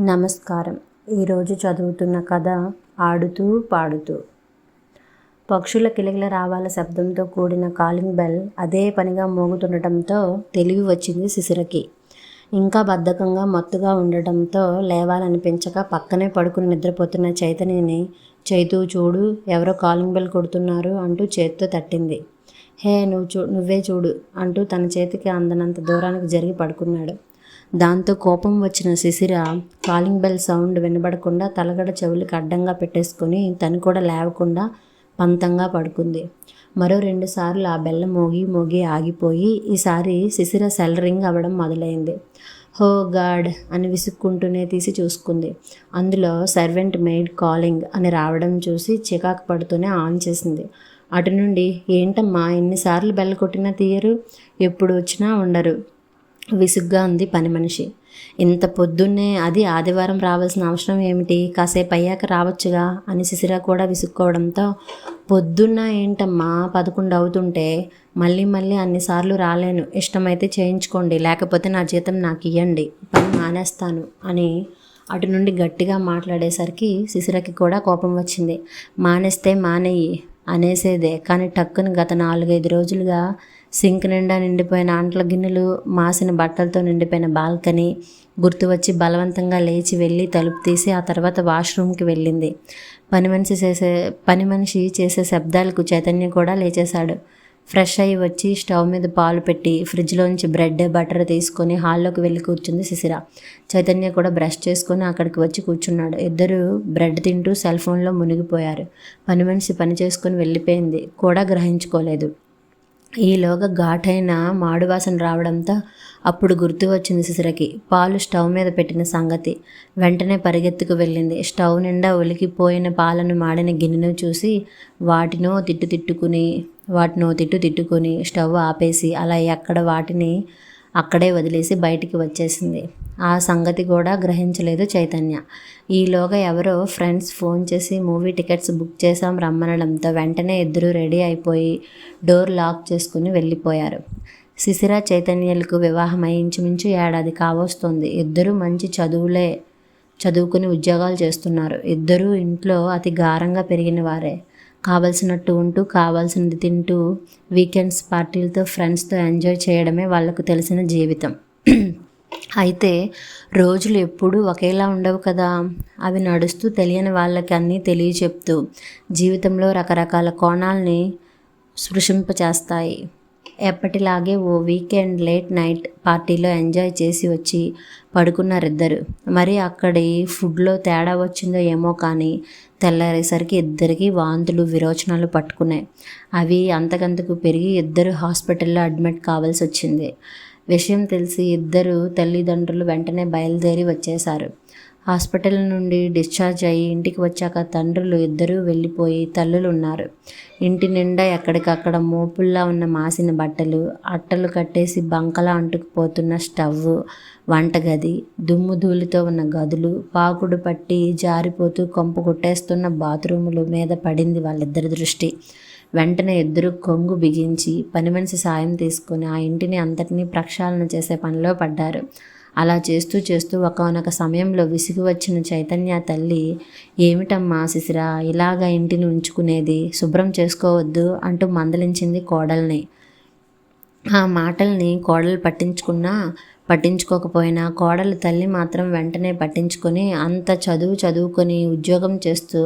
నమస్కారం. ఈరోజు చదువుతున్న కథ ఆడుతూ పాడుతూ. పక్షుల కిలకిల రావాల శబ్దంతో కూడిన కాలింగ్ బెల్ అదే పనిగా మోగుతుండటంతో తెలివి వచ్చింది శిశిరకి. ఇంకా బద్ధకంగా మత్తుగా ఉండటంతో లేవాలనిపించక పక్కనే పడుకుని నిద్రపోతున్న చైతన్యని చైతూ చూడు ఎవరో కాలింగ్ బెల్ కొడుతున్నారు అంటూ చేత్తో తట్టింది. హే నువ్వు చూ నువ్వే చూడు అంటూ తన చేతికి అందనంత దూరానికి జరిగి పడుకున్నాడు. దాంతో కోపం వచ్చిన శిశిర కాలింగ్ బెల్ సౌండ్ వినబడకుండా తలగడ చెవులకి అడ్డంగా పెట్టేసుకొని తను కూడా లేవకుండా పంతంగా పడుకుంది. మరో రెండుసార్లు ఆ బెల్ల మోగి మోగి ఆగిపోయి ఈసారి శిశిర సెల్ రింగ్ అవ్వడం మొదలైంది. హో గాడ్ అని విసుక్కుంటూనే తీసి చూసుకుంది. అందులో సర్వెంట్ మెయిడ్ కాలింగ్ అని రావడం చూసి చికాకు పడుతూనే ఆన్ చేసింది. అటు నుండి ఏంటమ్మా ఎన్నిసార్లు బెల్ల కొట్టినా తీయరు? ఎప్పుడు వచ్చినా ఉండరు. విసుగ్గా ఉంది పని మనిషి. ఇంత పొద్దున్నే అది ఆదివారం రావాల్సిన అవసరం ఏమిటి? కాసేపు అయ్యాక రావచ్చుగా? అని శిశిర కూడా విసుక్కోవడంతో పొద్దున్న ఏంటమ్మా? పదకొండు అవుతుంటే మళ్ళీ మళ్ళీ అన్నిసార్లు రాలేను. ఇష్టమైతే చేయించుకోండి. లేకపోతే నా జీతం నాకు ఇవ్వండి పని మానేస్తాను అని అటు నుండి గట్టిగా మాట్లాడేసరికి శిశిరకి కూడా కోపం వచ్చింది. మానేస్తే మానేయి అనేసేదే. కానీ టక్కుని గత నాలుగైదు రోజులుగా సింక్ నిండా నిండిపోయిన అంట్ల గిన్నెలు మాసిన బట్టలతో నిండిపోయిన బాల్కనీ గుర్తు వచ్చి బలవంతంగా లేచి వెళ్ళి తలుపు తీసి ఆ తర్వాత వాష్రూమ్కి వెళ్ళింది. పని మనిషి చేసే పని మనిషి చేసే శబ్దాలకు చైతన్య కూడా లేచేశాడు. ఫ్రెష్ అయ్యి వచ్చి స్టవ్ మీద పాలు పెట్టి ఫ్రిడ్జ్లోంచి బ్రెడ్ బటర్ తీసుకొని హాల్లోకి వెళ్ళి కూర్చుంది శిశిర. చైతన్య కూడా బ్రష్ చేసుకొని అక్కడికి వచ్చి కూర్చున్నాడు. ఇద్దరు బ్రెడ్ తింటూ సెల్ ఫోన్లో మునిగిపోయారు. పని మనిషి పని చేసుకొని వెళ్ళిపోయింది. కూడా గ్రహించుకోలేదు. ఈలోగా ఘాటైన మాడువాసన రావడంతో అప్పుడు గుర్తు వచ్చింది శిశిరకి. పాలు స్టవ్ మీద పెట్టిన సంగతి వెంటనే పరిగెత్తుకు వెళ్ళింది. స్టవ్ నిండా ఒలికిపోయిన పాలను మాడిన గిన్నెను చూసి వాటినో తిట్టు తిట్టుకుని వాటినో తిట్టు తిట్టుకొని స్టవ్ ఆపేసి అలా ఎక్కడ వాటిని అక్కడే వదిలేసి బయటికి వచ్చేసింది. ఆ సంగతి కూడా గ్రహించలేదు చైతన్య. ఈలోగా ఎవరో ఫ్రెండ్స్ ఫోన్ చేసి మూవీ టికెట్స్ బుక్ చేసాం రమ్మనడంతో వెంటనే ఇద్దరు రెడీ అయిపోయి డోర్ లాక్ చేసుకుని వెళ్ళిపోయారు. శిశిర చైతన్యలకు వివాహం ఇంచుమించు ఏడాది కావస్తుంది. ఇద్దరు మంచి చదువులే చదువుకుని ఉద్యోగాలు చేస్తున్నారు. ఇద్దరూ ఇంట్లో అతి గారంగా పెరిగిన వారే. కావలసినట్టు ఉంటూ కావాల్సినది తింటూ వీకెండ్స్ పార్టీలతో ఫ్రెండ్స్తో ఎంజాయ్ చేయడమే వాళ్ళకు తెలిసిన జీవితం. అయితే రోజులు ఎప్పుడూ ఒకేలా ఉండవు కదా? అవి నడుస్తూ తెలియని వాళ్ళకి అన్నీ తెలియచెప్తూ జీవితంలో రకరకాల కోణాలని స్పృశింపచేస్తాయి ఎప్పటిలాగే ఓ వీకెండ్ లేట్ నైట్ పార్టీలో ఎంజాయ్ చేసి వచ్చి పడుకున్నారిద్దరు. మరి అక్కడి ఫుడ్లో తేడా వచ్చిందో ఏమో కానీ తెల్లారేసరికి ఇద్దరికి వాంతులు విరోచనాలు పట్టుకున్నాయి. అవి అంతకంతకు పెరిగి ఇద్దరు హాస్పిటల్లో అడ్మిట్ కావాల్సి వచ్చింది విషయం తెలిసి ఇద్దరు తల్లిదండ్రులు వెంటనే బయలుదేరి వచ్చేశారు. హాస్పిటల్ నుండి డిశ్చార్జ్ అయ్యి ఇంటికి వచ్చాక తండ్రులు ఇద్దరూ వెళ్ళిపోయి తల్లులు ఉన్నారు ఇంటి నిండా ఎక్కడికక్కడ మోపుల్లా ఉన్న మాసిన బట్టలు అట్టలు కట్టేసి బంకలా అంటుకుపోతున్న స్టవ్ వంటగది దుమ్ము ధూళితో ఉన్న గదులు పాకుడు పట్టి జారిపోతూ కొంపు కొట్టేస్తున్న బాత్రూములు మీద పడింది వాళ్ళిద్దరి దృష్టి. వెంటనే ఇద్దరు కొంగు బిగించి పని మనిషి సాయం తీసుకొని ఆ ఇంటిని అంతటినీ ప్రక్షాళన చేసే పనిలో పడ్డారు. అలా చేస్తూ చేస్తూ ఒకనొక సమయంలో విసిగి వచ్చిన చైతన్య తల్లి ఏమిటమ్మా శిశిరా ఇలాగా ఇంటిని ఉంచుకునేది? శుభ్రం చేసుకోవద్దు అంటూ మందలించింది కోడల్ని. ఆ మాటల్ని కోడలు పట్టించుకున్నా పట్టించుకోకపోయినా కోడలు తల్లి మాత్రం వెంటనే పట్టించుకొని అంత చదువు చదువుకొని ఉద్యోగం చేస్తూ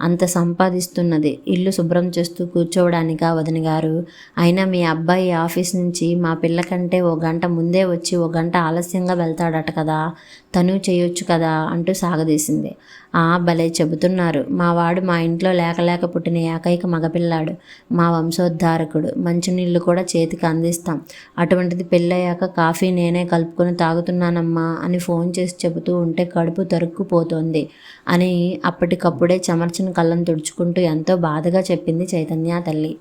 అంత సంపాదిస్తున్నది. ఇల్లు శుభ్రం చేస్తూ కూర్చోవడానికా వదిన గారు? అయినా మీ అబ్బాయి ఆఫీస్ నుంచి మా పిల్ల కంటే ఓ గంట ముందే వచ్చి ఓ గంట ఆలస్యంగా వెళ్తాడట కదా తను చేయొచ్చు కదా అంటూ సాగదీసింది. ఆ భలే చెబుతున్నారు. మా వాడు మా ఇంట్లో లేక లేక పుట్టిన ఏకైక మగపిల్లాడు మా వంశోద్ధారకుడు. మంచినీళ్ళు కూడా చేతికి అందిస్తాం. అటువంటిది పెళ్ళయ్యాక కాఫీ నేనే కలుపుకొని తాగుతున్నానమ్మా అని ఫోన్ చేసి చెబుతూ ఉంటే కడుపు తరుక్కుపోతోంది అని అప్పటికప్పుడే చెమర్చిన కళ్ళను తుడుచుకుంటూ ఎంతో బాధగా చెప్పింది చైతన్య తల్లి.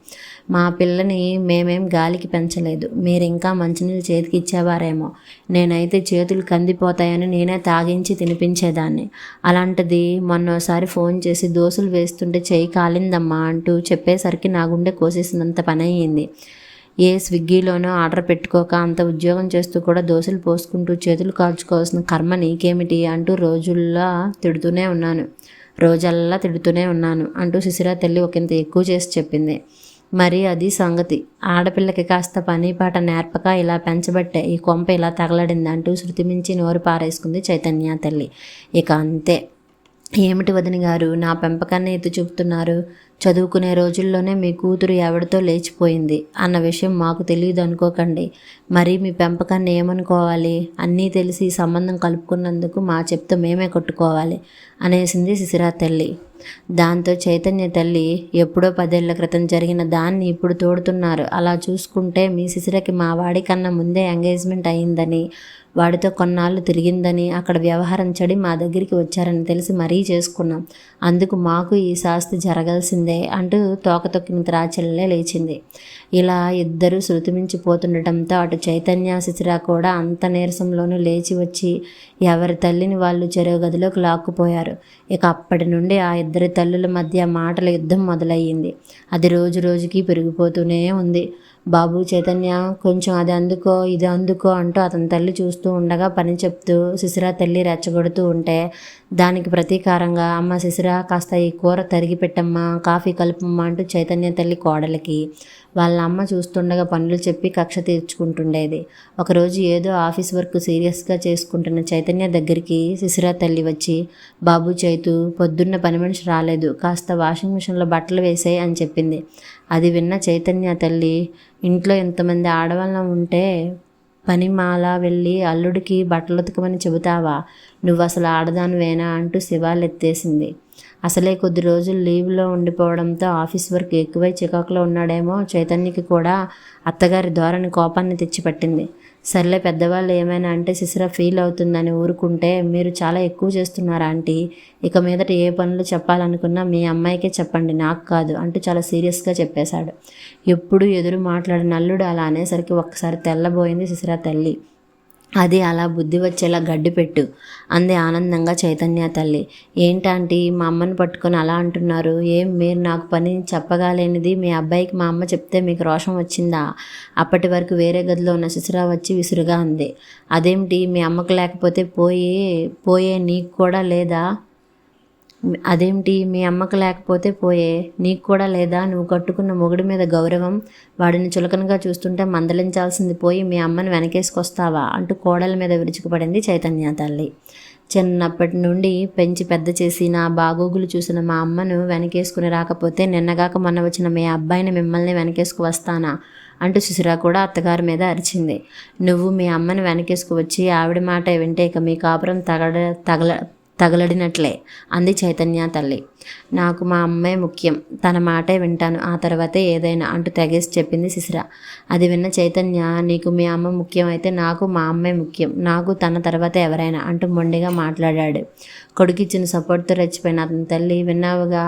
మా పిల్లని మేమేం గాలికి పెంచలేదు. మీరు ఇంకా మంచినీళ్ళు చేతికి ఇచ్చేవారేమో. నేనైతే చేతులు కందిపోతాయని నేనే తాగించి తినిపించేదాన్ని. అలాంటిది మొన్నోసారి ఫోన్ చేసి దోశలు వేస్తుంటే చేయి కాలిందమ్మా అంటూ చెప్పేసరికి నా గుండె కోసేసినంత పని అయ్యింది ఏ స్విగ్గీలోనో ఆర్డర్ పెట్టుకోక అంత ఉద్యోగం చేస్తూ కూడా దోశలు పోసుకుంటూ చేతులు కాల్చుకోవాల్సిన కర్మ నీకేమిటి అంటూ రోజుల్లా తిడుతూనే ఉన్నాను. రోజల్లా తిడుతూనే ఉన్నాను అంటూ శిశిరా తల్లి ఒకంత ఎక్కువ చేసి చెప్పింది. మరి అది సంగతి. ఆడపిల్లకి కాస్త పని పాట నేర్పక ఇలా పెంచబట్టే ఈ కొంప ఇలా తగలడింది అంటూ శృతిమించి నోరు పారేసుకుంది చైతన్య తల్లి. ఇక అంతే. ఏమిటి వదిన గారు? నా పెంపకాన్ని ఎత్తి చూపుతున్నారు. చదువుకునే రోజుల్లోనే మీ కూతురు ఎవరితో లేచిపోయింది అన్న విషయం మాకు తెలియదు అనుకోకండి. మరి మీ పెంపకాన్ని ఏమనుకోవాలి? అన్నీ తెలిసి సంబంధం కలుపుకున్నందుకు మా చెప్తే మేమే కొట్టుకోవాలి అనేసింది శిశిరా తల్లి. దాంతో చైతన్య తల్లి ఎప్పుడో పదేళ్ళ క్రితం జరిగిన దాన్ని ఇప్పుడు తోడుతున్నారు. అలా చూసుకుంటే మీ శిశిరకి మా వాడి కన్నా ముందే ఎంగేజ్మెంట్ అయిందని వాడితో కొన్నాళ్ళు తిరిగిందని అక్కడ వ్యవహారం చెడి మా దగ్గరికి వచ్చారని తెలిసి మరీ చేసుకున్నాం. అందుకు మాకు ఈ శాస్తి జరగాల్సిందే అంటూ తోక తొక్కిన త్రాచెల్లే లేచింది. ఇలా ఇద్దరు శృతిమించిపోతుండటంతో అటు చైతన్య శిశిర కూడా అంత నీరసంలోనూ లేచి వచ్చి ఎవరి తల్లిని వాళ్ళు చెరువు గదిలోకి లాక్కుపోయారు. ఇక అప్పటి నుండి ఆ ఇద్దరి తల్లుల మధ్య మాటల యుద్ధం మొదలయ్యింది. అది రోజు రోజుకి పెరిగిపోతూనే ఉంది. బాబు చైతన్య కొంచెం అది అందుకో ఇది అందుకో అంటూ అతని తల్లి చూస్తూ ఉండగా పని చెప్తూ శిశిర తల్లి రెచ్చగొడుతూ ఉంటే దానికి ప్రతీకారంగా అమ్మ శిశిర కాస్త ఈ కూర తరిగి పెట్టమ్మా కాఫీ కలుపమ్మా అంటూ చైతన్య తల్లి కోడలికి వాళ్ళ అమ్మ చూస్తుండగా పనులు చెప్పి కక్ష తీర్చుకుంటుండేది. ఒకరోజు ఏదో ఆఫీస్ వర్క్ సీరియస్గా చేసుకుంటున్న చైతన్య దగ్గరికి శిశిర తల్లి వచ్చి బాబు చైతు పొద్దున్న పని మనిషి రాలేదు కాస్త వాషింగ్ మిషన్లో బట్టలు వేసాయి అని చెప్పింది. అది విన్న చైతన్య తల్లి ఇంట్లో ఇంతమంది ఆడవాళ్ళం ఉంటే పనిమాల వెళ్ళి అల్లుడికి బట్టలు ఉతకమని చెబుతావా? నువ్వు అసలు ఆడదానివేనా? అంటూ శివాలు ఎత్తేసింది అసలే కొద్ది రోజులు లీవ్లో ఉండిపోవడంతో ఆఫీస్ వర్క్ ఎక్కువై చికాకులో ఉన్నాడేమో చైతన్యకి కూడా అత్తగారి ధోరణి కోపాన్ని తెచ్చిపట్టింది. సర్లే పెద్దవాళ్ళు ఏమైనా అంటే శిశిర ఫీల్ అవుతుందని ఊరుకుంటే మీరు చాలా ఎక్కువ చేస్తున్నారు ఆంటీ? ఇక మీదట ఏ పనులు చెప్పాలనుకున్నా మీ అమ్మాయికే చెప్పండి నాకు కాదు అంటూ చాలా సీరియస్గా చెప్పేశాడు. ఎప్పుడు ఎదురు మాట్లాడిన అల్లుడు అలా అనేసరికి ఒక్కసారి తెల్లబోయింది శిశిర తల్లి. అది అలా బుద్ధి వచ్చేలా గడ్డి పెట్టు అంది ఆనందంగా చైతన్య తల్లి. ఏంటంటీ మా అమ్మని పట్టుకొని అలా అంటున్నారు? ఏం మీరు నాకు పని చెప్పగాలేనిది మీ అబ్బాయికి మా అమ్మ చెప్తే మీకు రోషం వచ్చిందా? అప్పటి వరకు వేరే గదిలో ఉన్న శిశురా వచ్చి విసురుగా అంది. అదేమిటి మీ అమ్మకు లేకపోతే పోయి పోయే నీకు కూడా లేదా? అదేమిటి మీ అమ్మకు లేకపోతే పోయే. నీకు కూడా లేదా? నువ్వు కట్టుకున్న మొగుడి మీద గౌరవం. వాడిని చులకనగా చూస్తుంటే మందలించాల్సింది పోయి మీ అమ్మని వెనకేసుకొస్తావా? అంటూ కోడల మీద విరుచుకుపడింది చైతన్య తల్లి. చిన్నప్పటి నుండి పెంచి పెద్ద చేసి నా బాగోగులు చూసిన మా అమ్మను వెనకేసుకుని రాకపోతే నిన్నగాక మొన్న వచ్చిన మీ అబ్బాయిని మిమ్మల్ని వెనకేసుకు వస్తానా? అంటూ శిశిరా కూడా అత్తగారి మీద అరిచింది. నువ్వు మీ అమ్మని వెనకేసుకు వచ్చి ఆవిడ మాట వింటే ఇక మీ కాపురం తగడ తగల తగలడినట్లే అంది చైతన్య తల్లి. నాకు మా అమ్మే ముఖ్యం. తన మాటే వింటాను. ఆ తర్వాతే ఏదైనా అంటూ తెగేసి చెప్పింది శిశిర అది విన్న చైతన్య నీకు మీ అమ్మ ముఖ్యం అయితే నాకు మా అమ్మే ముఖ్యం. నాకు తన తర్వాత ఎవరైనా అంటూ మొండిగా మాట్లాడాడు. కొడుకిచ్చిన సపోర్ట్తో రెచ్చిపోయిన అతని తల్లి విన్నావుగా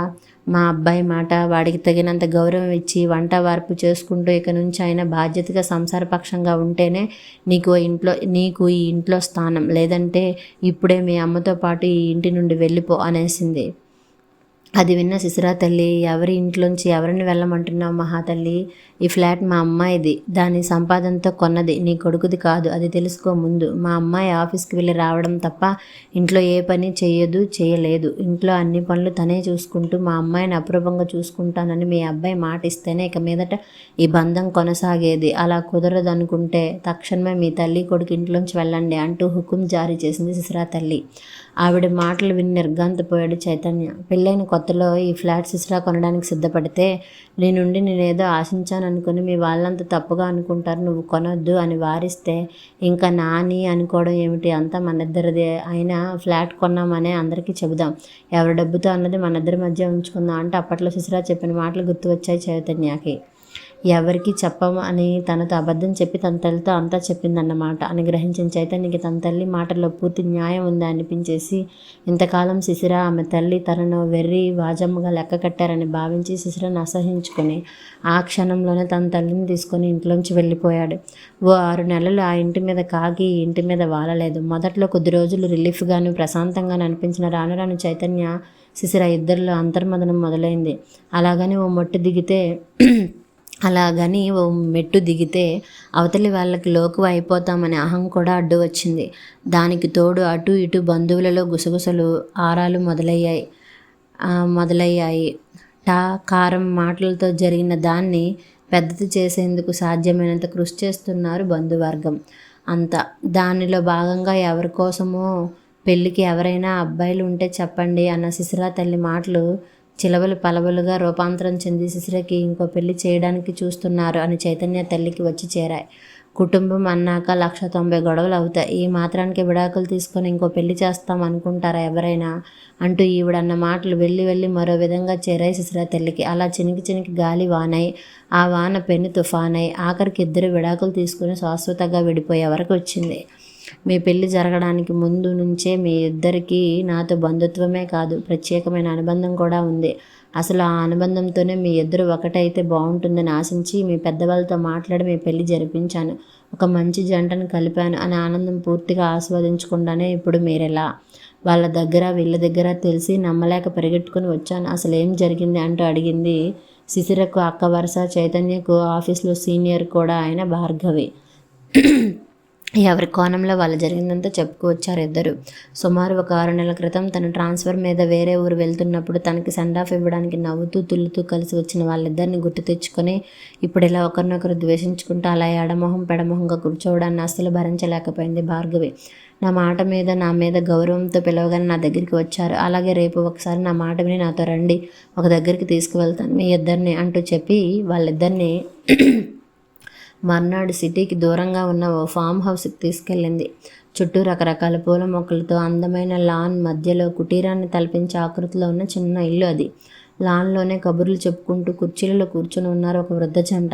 మా అబ్బాయి మాట వాడికి తగినంత గౌరవం ఇచ్చి వంట వార్పు చేసుకుంటూ ఇక నుంచి ఆయన బాధ్యతగా సంసారపక్షంగా ఉంటేనే నీకు ఇంట్లో నీకు ఈ ఇంట్లో స్థానం. లేదంటే ఇప్పుడే మీ అమ్మతో పాటు ఈ ఇంటి నుండి వెళ్ళిపో అనేసింది. అది విన్న శిశురా తల్లి ఎవరి ఇంట్లోంచి ఎవరిని వెళ్ళమంటున్నావు మహాతల్లి ఈ ఫ్లాట్ మా అమ్మాయిది. దాని సంపాదనతో కొన్నది. నీ కొడుకుది కాదు. అది తెలుసుకో ముందు. మా అమ్మాయి ఆఫీస్కి వెళ్ళి రావడం తప్ప ఇంట్లో ఏ పని చేయదు చేయలేదు ఇంట్లో అన్ని పనులు తనే చూసుకుంటూ మా అమ్మాయిని అప్రూపంగా చూసుకుంటానని మీ అబ్బాయి మాట ఇస్తేనే ఇక మీదట ఈ బంధం కొనసాగేది. అలా కుదరదు అనుకుంటే తక్షణమే మీ తల్లి కొడుకు ఇంట్లోంచి వెళ్ళండి అంటూ హుకుం జారీ చేసింది శిశురా తల్లి. ఆవిడ మాటలు విని నిర్గాంతపోయాడు చైతన్య. పెళ్ళైన కొత్త కొత్తలో ఈ ఫ్లాట్ సిసిరా కొనడానికి సిద్ధపడితే నీ నుండి నేనేదో ఆశించాను అనుకుని మీ వాళ్ళంత తప్పుగా అనుకుంటారు నువ్వు కొనొద్దు అని వారిస్తే ఇంకా నాని అనుకోవడం ఏమిటి? అంతా మన ఇద్దరిదే అయినా ఫ్లాట్ కొన్నామనే అందరికీ చెబుదాం. ఎవరి డబ్బుతో అన్నది మన ఇద్దరి మధ్య ఉంచుకుందాం అంటే అప్పట్లో సిసిరా చెప్పిన మాటలు గుర్తు వచ్చాయి చైతన్యకి. ఎవరికి చెప్పము అని తనతో అబద్ధం చెప్పి తన తల్లితో అంతా చెప్పిందన్నమాట. అని గ్రహించిన చైతన్యకి తన తల్లి మాటల్లో పూర్తి న్యాయం ఉందా అనిపించేసి ఇంతకాలం శిశిర ఆమె తల్లి తనను వెర్రి వాజమ్మగా లెక్క కట్టారని భావించి శిశిరను అసహించుకొని ఆ క్షణంలోనే తన తల్లిని తీసుకొని ఇంట్లోంచి వెళ్ళిపోయాడు. ఓ ఆరు నెలలు ఆ ఇంటి మీద కాకి ఇంటి మీద వాలలేదు. మొదట్లో కొద్ది రోజులు రిలీఫ్గాను ప్రశాంతంగాను అనిపించిన రాను రాను చైతన్య శిశిర ఇద్దరిలో అంతర్మదనం మొదలైంది. అలాగని ఓ మొట్టు దిగితే అలాగని ఓ మెట్టు దిగితే అవతలి వాళ్ళకి లోకువ అయిపోతామనే అహం కూడా అడ్డు వచ్చింది. దానికి తోడు అటు ఇటు బంధువులలో గుసగుసలు ఆరాలు మొదలయ్యాయి. మొదలయ్యాయి. టా కారం మాటలతో జరిగిన దాన్ని పెద్దది చేసేందుకు సాధ్యమైనంత కృషి చేస్తున్నారు బంధువర్గం అంత. దానిలో భాగంగా ఎవరి కోసమో పెళ్ళికి ఎవరైనా అబ్బాయిలు ఉంటే చెప్పండి అన్న శిశిరా తల్లి మాటలు చిలవలు పలవలుగా రూపాంతరం చెంది శిశిరకి ఇంకో పెళ్ళి చేయడానికి చూస్తున్నారు అని చైతన్య తల్లికి వచ్చి చేరాయి. కుటుంబం అన్నాక లక్ష తొంభై గొడవలు అవుతాయి. ఈ మాత్రానికి విడాకులు తీసుకొని ఇంకో పెళ్ళి చేస్తాం అనుకుంటారా ఎవరైనా? అంటూ ఈవిడన్న మాటలు వెళ్ళి వెళ్ళి మరో విధంగా చేరాయి శిశిర తల్లికి. అలా చినికి చినికి గాలి వానై ఆ వాన పెన్ను తుఫానై. ఆఖరికి ఇద్దరు విడాకులు తీసుకుని శాశ్వతంగా విడిపోయే వరకు వచ్చింది. మీ పెళ్ళి జరగడానికి ముందు నుంచే మీ ఇద్దరికీ నాతో బంధుత్వమే కాదు ప్రత్యేకమైన అనుబంధం కూడా ఉంది. అసలు ఆ అనుబంధంతోనే మీ ఇద్దరు ఒకటైతే బాగుంటుందని ఆశించి మీ పెద్దవాళ్ళతో మాట్లాడి మీ పెళ్ళి జరిపించాను. ఒక మంచి జంటను కలిపాను అనే ఆనందం పూర్తిగా ఆస్వాదించకుండానే ఇప్పుడు మీరెలా? వాళ్ళ దగ్గర వీళ్ళ దగ్గర తెలిసి నమ్మలేక పరిగెట్టుకుని వచ్చాను. అసలు ఏం జరిగింది అంటూ అడిగింది శిశిరకు అక్క వరుస చైతన్యకు ఆఫీస్లో సీనియర్ కూడా ఆయన భార్గవి. ఎవరి కోణంలో వాళ్ళు జరిగిందంతా చెప్పుకువచ్చారు ఇద్దరు. సుమారు ఒక ఆరు నెలల క్రితం తన ట్రాన్స్ఫర్ మీద వేరే ఊరు వెళ్తున్నప్పుడు తనకి సెండ్ ఆఫ్ ఇవ్వడానికి నవ్వుతూ తుల్లుతూ కలిసి వచ్చిన వాళ్ళిద్దరిని గుర్తు తెచ్చుకొని ఇప్పుడు ఇలా ఒకరినొకరు ద్వేషించుకుంటూ అలా ఎడమొహం పెడమొహంగా కూర్చోవడాన్ని అస్సలు భరించలేకపోయింది భార్గవి. నా మాట మీద నా మీద గౌరవంతో పిలవగానే నా దగ్గరికి వచ్చారు. అలాగే రేపు ఒకసారి నా మాట విని నాతో రండి ఒక దగ్గరికి తీసుకువెళ్తాను మీ ఇద్దరిని అంటూ చెప్పి వాళ్ళిద్దరిని మర్నాడు సిటీకి దూరంగా ఉన్న ఓ ఫామ్ హౌస్కి తీసుకెళ్ళింది. చుట్టూ రకరకాల పూల మొక్కలతో అందమైన లాన్ మధ్యలో కుటీరాన్ని తలపించే ఆకృతిలో ఉన్న చిన్న ఇల్లు అది. లాన్లోనే కబుర్లు చెప్పుకుంటూ కుర్చీలలో కూర్చొని ఉన్నారు ఒక వృద్ధ జంట.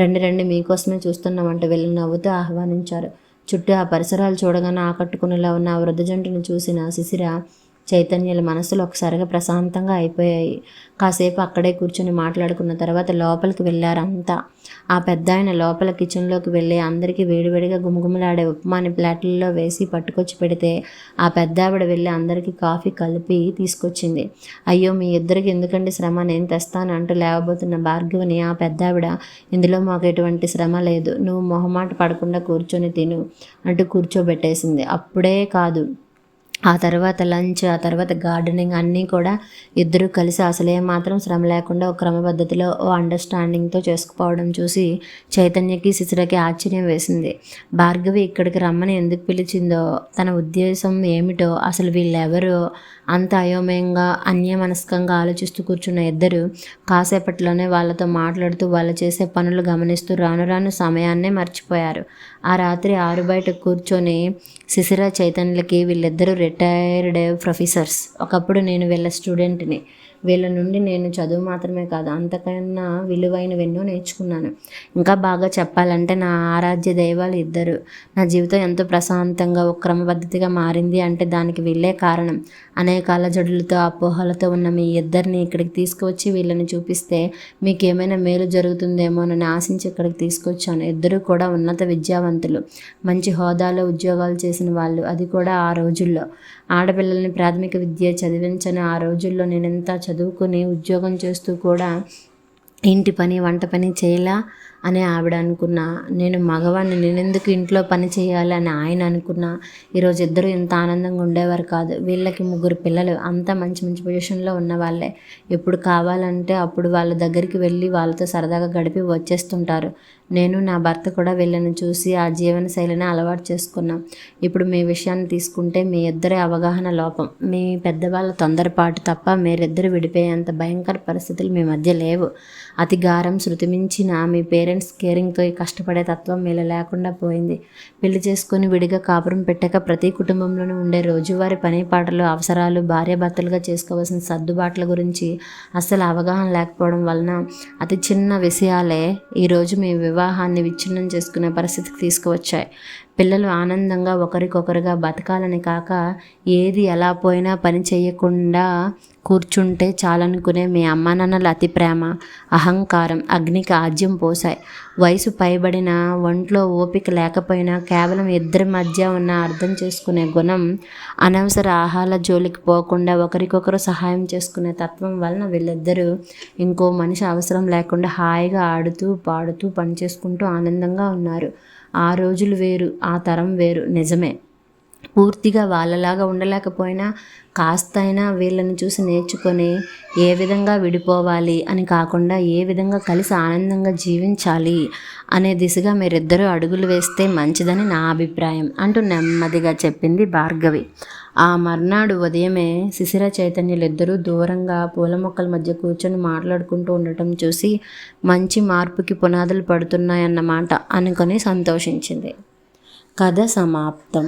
రండి రండి మీకోసమే చూస్తున్నామంటే వెళ్ళి నవ్వుతూ ఆహ్వానించారు. చుట్టూ ఆ పరిసరాలు చూడగానే ఆకట్టుకునేలా ఉన్న ఆ వృద్ధ జంటను చూసిన శిశిర చైతన్యుల మనసులు ఒకసారిగా ప్రశాంతంగా అయిపోయాయి. కాసేపు అక్కడే కూర్చొని మాట్లాడుకున్న తర్వాత లోపలికి వెళ్ళారంతా. ఆ పెద్ద ఆయన లోపల కిచెన్లోకి వెళ్ళి అందరికీ వేడివేడిగా గుమగుమలాడే ఉప్మాని ప్లేట్లలో వేసి పట్టుకొచ్చి పెడితే ఆ పెద్ద ఆవిడ వెళ్ళి అందరికీ కాఫీ కలిపి తీసుకొచ్చింది. అయ్యో మీ ఇద్దరికి ఎందుకండి శ్రమ? నేను తెస్తాను అంటూ లేవబోతున్న భార్గవిని ఆ పెద్ద ఆవిడ ఇందులో మాకు ఎటువంటి శ్రమ లేదు. నువ్వు మొహమాట పడకుండా కూర్చొని తిను అంటూ కూర్చోబెట్టేసింది. అప్పుడే కాదు ఆ తర్వాత లంచ్ ఆ తర్వాత గార్డెనింగ్ అన్నీ కూడా ఇద్దరు కలిసి అసలే మాత్రం శ్రమ లేకుండా ఒక క్రమపద్ధతిలో ఓ అండర్స్టాండింగ్తో చేసుకుపోవడం చూసి చైతన్యకి శిశురకి ఆశ్చర్యం వేసింది. భార్గవి ఇక్కడికి రమ్మని ఎందుకు పిలిచిందో తన ఉద్దేశం ఏమిటో అసలు వీళ్ళెవరో అంత అయోమయంగా అన్యమనస్కంగా ఆలోచిస్తూ కూర్చున్న ఇద్దరు కాసేపట్లోనే వాళ్ళతో మాట్లాడుతూ వాళ్ళు చేసే పనులు గమనిస్తూ రాను రాను సమయాన్నే మర్చిపోయారు. ఆ రాత్రి ఆరు బయట కూర్చొని శిశిర చైతన్యలకి వీళ్ళిద్దరూ రిటైర్డ్ ప్రొఫెసర్స్ ఒకప్పుడు నేను వీళ్ళ స్టూడెంట్ని వీళ్ళ నుండి నేను చదువు మాత్రమే కాదు అంతకన్నా విలువైనవెన్నో నేర్చుకున్నాను. ఇంకా బాగా చెప్పాలంటే నా ఆరాధ్య దైవాలు ఇద్దరు. నా జీవితం ఎంతో ప్రశాంతంగా ఒక క్రమపద్ధతిగా మారింది అంటే దానికి వీళ్ళే కారణం. అనేక అలజడులతో అపోహలతో ఉన్న మీ ఇద్దరిని ఇక్కడికి తీసుకువచ్చి వీళ్ళని చూపిస్తే మీకు ఏమైనా మేలు జరుగుతుందేమోనని ఆశించి ఇక్కడికి తీసుకొచ్చాను. ఇద్దరు కూడా ఉన్నత విద్యావంతులు. మంచి హోదాలో ఉద్యోగాలు చేసిన వాళ్ళు. అది కూడా ఆ రోజుల్లో. ఆడపిల్లల్ని ప్రాథమిక విద్య చదివించని ఆ రోజుల్లో నేను ఎంత చదువుకుని ఉద్యోగం చేస్తూ కూడా ఇంటి పని వంట పని చేయలా అని ఆవిడ అనుకున్నా. నేను మగవాడిని నేనెందుకు ఇంట్లో పని చేయాలి అని ఆయన అనుకున్నా. ఈరోజు ఇద్దరు ఇంత ఆనందంగా ఉండేవారు కాదు. వీళ్ళకి ముగ్గురు పిల్లలు. అంత మంచి మంచి పొజిషన్లో ఉన్న వాళ్ళే. ఎప్పుడు కావాలంటే అప్పుడు వాళ్ళ దగ్గరికి వెళ్ళి వాళ్ళతో సరదాగా గడిపి వచ్చేస్తుంటారు. నేను నా భర్త కూడా వీళ్ళని చూసి ఆ జీవన శైలిని అలవాటు చేసుకున్నాం. ఇప్పుడు మీ విషయాన్ని తీసుకుంటే మీ ఇద్దరి అవగాహన లోపం. మీ పెద్దవాళ్ళ తొందరపాటు తప్ప మీరిద్దరు విడిపోయేంత భయంకర పరిస్థితులు మీ మధ్య లేవు. అతి గారం శృతిమించిన మీ పేరెంట్స్ కేరింగ్తో కష్టపడే తత్వం మీలో లేకుండా పోయింది. పెళ్ళి చేసుకొని విడిగా కాపురం పెట్టాక ప్రతి కుటుంబంలోనూ ఉండే రోజువారి పని పాటలు అవసరాలు భార్యాభర్తలుగా చేసుకోవాల్సిన సర్దుబాట్ల గురించి అస్సలు అవగాహన లేకపోవడం వలన అతి చిన్న విషయాలే ఈరోజు మీ వివాహాన్ని విచ్ఛిన్నం చేసుకునే పరిస్థితికి తీసుకువచ్చాయి. పిల్లలు ఆనందంగా ఒకరికొకరుగా బతకాలని కాక ఏది ఎలా పోయినా పని చేయకుండా కూర్చుంటే చాలనుకునే మీ అమ్మా నాన్నల అతి ప్రేమ అహంకారం అగ్నికి ఆజ్యం పోసాయి. వయసు పైబడిన ఒంట్లో ఓపిక లేకపోయినా కేవలం ఇద్దరి మధ్య ఉన్న అర్థం చేసుకునే గుణం అనవసర ఆహాల జోలికి పోకుండా ఒకరికొకరు సహాయం చేసుకునే తత్వం వలన వీళ్ళిద్దరూ ఇంకో మనిషి అవసరం లేకుండా హాయిగా ఆడుతూ పాడుతూ పని చేసుకుంటూ ఆనందంగా ఉన్నారు. ఆ రోజులు వేరు ఆ తరం వేరు నిజమే. పూర్తిగా వాళ్ళలాగా ఉండలేకపోయినా కాస్తైనా వీళ్ళని చూసి నేర్చుకొని ఏ విధంగా విడిపోవాలి అని కాకుండా ఏ విధంగా కలిసి ఆనందంగా జీవించాలి అనే దిశగా మీరిద్దరూ అడుగులు వేస్తే మంచిదని నా అభిప్రాయం అంటూ నెమ్మదిగా చెప్పింది భార్గవి. ఆ మర్నాడు ఉదయమే శిశిర చైతన్యులిద్దరూ దూరంగా పూల మొక్కల మధ్య కూర్చొని మాట్లాడుకుంటూ ఉండటం చూసి మంచి మార్పుకి పునాదులు పడుతున్నాయన్నమాట అనుకొని సంతోషించింది. కథ సమాప్తం.